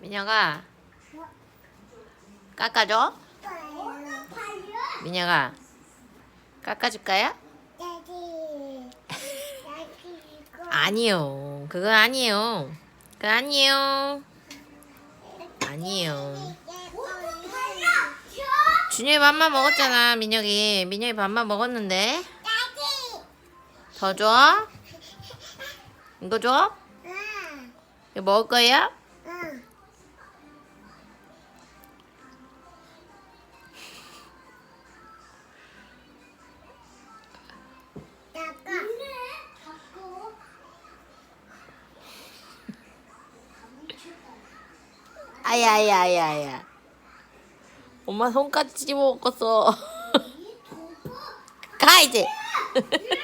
민혁아. 깎아줘? 민혁아. 깎아줄까요? 아니요. 그거 아니에요. 그거 아니에요. 아니에요. 준영이 밥만 먹었잖아 민혁이. 민혁이 밥만 먹었는데. 더 줘? 이거 줘? 이거 먹을 거야? 아야야야야 엄마 손까지 찢어 먹었어 가 이제